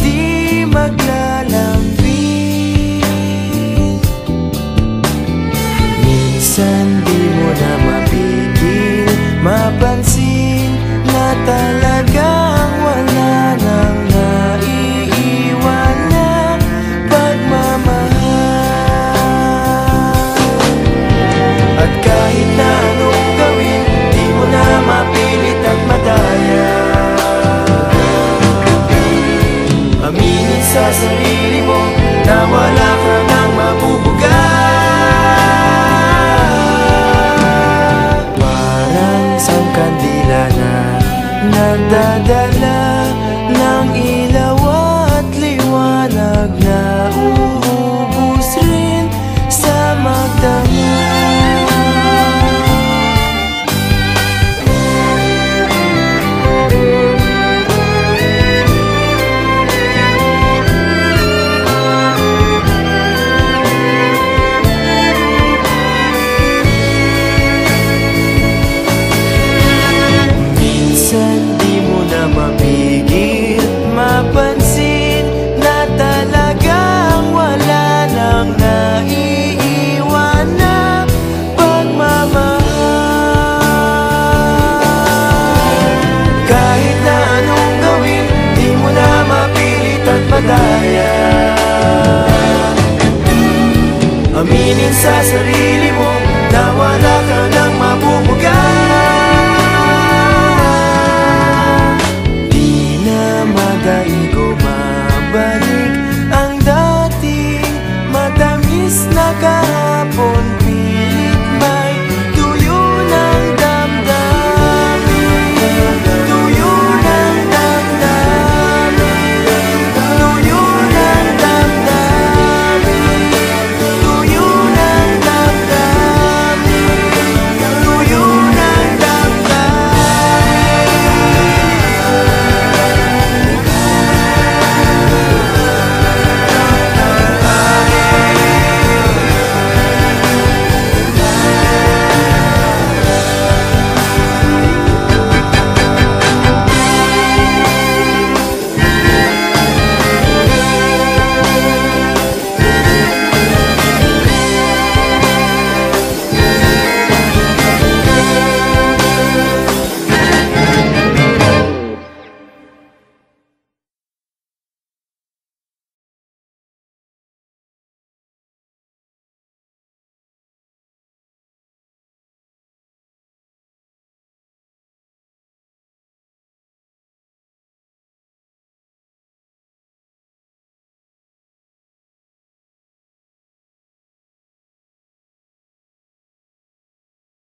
Di maglalambing Minsan di mo na mapigil. Mapansin na talaga Nadadala ng ilaw at liwanag na Aminin sa sarili mo na wala